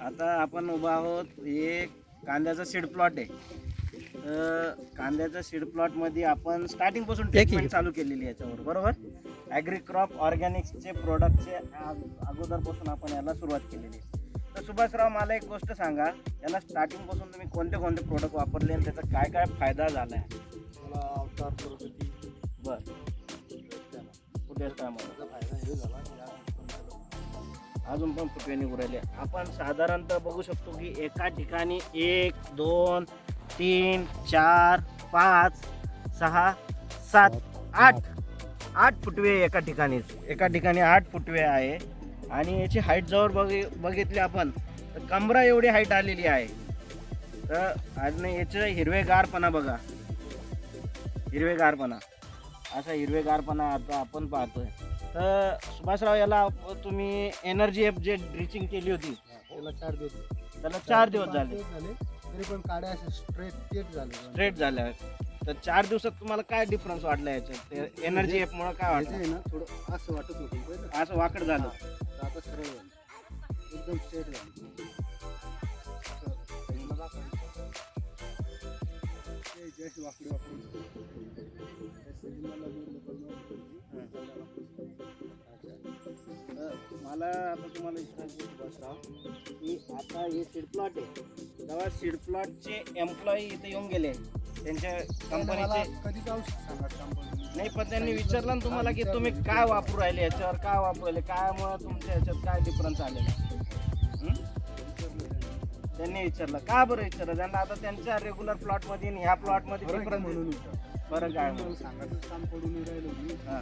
आता आपण उभा आहोत. हे कांद्याचा सीड प्लॉट आहे. तर कांद्याच्या सीड प्लॉटमध्ये आपण स्टार्टिंगपासून. ट्रीटमेंट चालू केलेली आहे याच्यावर बरोबर? ॲग्रिक्रॉप ऑर्गॅनिक्सचे प्रोडक्टचे अगोदरपासून आपण याला सुरुवात केलेली आहे. तर सुभाषराव मला एक गोष्ट सांगा. याला स्टार्टिंगपासून तुम्ही कोणते कोणते प्रोडक्ट वापरले आणि त्याचा काय काय फायदा झाला आहे मला अवतार प्रगती बरं. कुठे फायदा हे झाला. अजून पण फुटवे निघू राहिले. आपण साधारणतः बघू शकतो की एका ठिकाणी एक दोन तीन चार पाच सहा सात आठ. आठ. फुटवे एका ठिकाणी. एका ठिकाणी आठ फुटवे आहे. आणि याची हाईट जवळ बघि बघितली आपण तर कमरा एवढी हाईट आलेली आहे. तर आणि याचं हिरवेगारपणा बघा. हिरवेगारपणा. असा हिरवेगारपणा आता आपण पाहतोय. तर सुभाषराव याला तुम्ही एनर्जी ॲप जे ड्रिचिंग केली होती त्याला चार दिवस त्याला चार दिवस झाले. झाले तरी पण काड्या असे स्ट्रेट तेट झाले स्ट्रेट झाल्या. तर चार दिवसात तुम्हाला काय डिफरन्स वाटला याच्यात? एनर्जी ॲपमुळे काय वाटलं? आहे ना थोडं असं वाटत होतं पहिलं असं वाकड झालं. तर आता सरळ झालं. एकदम स्ट्रेट झालं. ते वाकडी वाकडी. मला आता तुम्हाला विचारायचं सुभाषराव की आता हे सीड प्लॉट आहे. जेव्हा सीड प्लॉटचे एम्प्लॉई इथे येऊन गेले. त्यांच्या कंपनीचे सांगा कंपनी नाही पण त्यांनी विचारलं ना तुम्हाला की तुम्ही काय वापरू राहिले याच्यावर काय वापरू राहिले काय मुळे तुमच्या याच्यात काय डिफरन्स आलेला? त्यांनी विचारलं. का बरं विचारलं? त्यांना आता त्यांच्या रेग्युलर प्लॉटमध्ये आणि ह्या प्लॉटमध्ये फरक आहे डिफरन्स म्हणून आहे मला म्हणून. सांगायचं काम पडून राहिलो हा.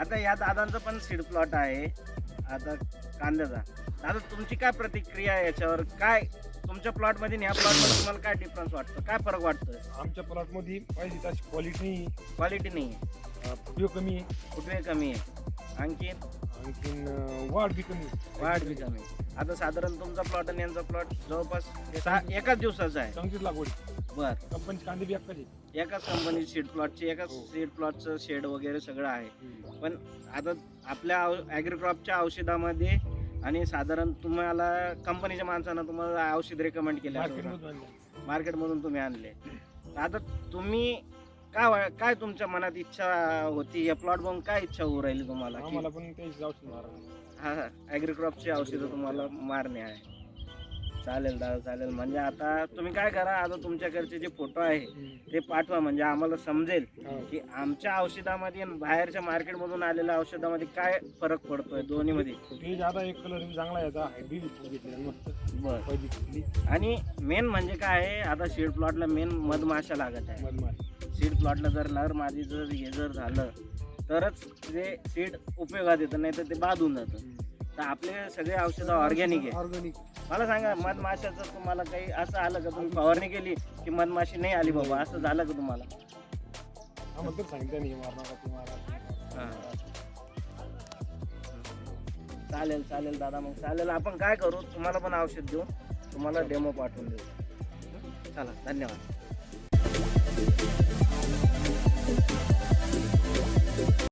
आता या दादांचं पण सीड प्लॉट आहे. आता कांद्याचा. दादा तुमची काय प्रतिक्रिया आहे याच्यावर? काय तुमच्या प्लॉटमध्ये आणि ह्या प्लॉटमध्ये तुम्हाला काय डिफरन्स वाटतं? काय फरक वाटतोय? आमच्या प्लॉटमध्ये पाहिजे तशी क्वालिटी क्वालिटी नाही. आहे कमी आहे? फुटवे कमी आहे? आणखीन? आणखीन अं, वाढ बी कमी आहे. वाढ बी कमी आहे. आता साधारण तुमचा प्लॉट आणि यांचा प्लॉट जवळपास सहा एकाच दिवसाचा आहे. चांगलीच लागवड आहे. बर. कंपनीचे कांदे बी एकच आहे एकाच कंपनी सीड प्लॉटची एकाच हो. सीड प्लॉटचं शेड वगैरे सगळं आहे. पण आता आपल्या ॲग्रिक्रॉपच्या औषधामध्ये आणि साधारण तुम्हाला कंपनीच्या माणसानं तुम्हाला औषध रेकमेंड केलं मार्केटमधून आणले. मार्केटमधून तुम्ही आणले. तर आता तुम्ही काय वा- काय तुमच्या मनात इच्छा होती? या प्लॉट बघून काय इच्छा होऊ राहिली तुम्हाला? की आम्हाला पण त्याची औषध मारा हा ॲग्रिक्रॉपची औषधं तुम्हाला मारणे आहे. चालेल दादा चालेल. म्हणजे आता तुम्ही काय करा आता तुमच्याकडचे जे फोटो आहे ते पाठवा. म्हणजे आम्हाला समजेल की आमच्या औषधामध्ये आणि बाहेरच्या मार्केटमधून आलेल्या औषधामध्ये काय फरक पडतोय दोन्हीमध्ये? ज्यादा एक कलर चांगला आहे आता हायब्रिड घेतलेला मस्त. बर. पहिली कुठली आणि मेन म्हणजे काय आहे आता सीड प्लॉटला मेन मधमाशा लागत आहे. मधमाशी. सीड प्लॉटला जर नर मादी जर हे जर झालं तरच ते सीड उपयोगात येतं नाही तर ते बाद होऊन जातं तर आपले सगळे औषधं ऑर्गॅनिक आहे. ऑर्गॅनिक मला सांगा मधमाशाचं तुम्हाला काही असं आलं का? तुम्ही फवारणी केली की मधमाशी नाही आली बाबा? असं झालं का तुम्हाला? आम्हाला तर सांगितलं नाही मारणार का ते मारा ते हा. मारा. चालेल चालेल दादा मग चालेल. आपण काय करू? तुम्हाला पण औषध देऊ. तुम्हाला डेमो पाठवून देऊ. चला धन्यवाद.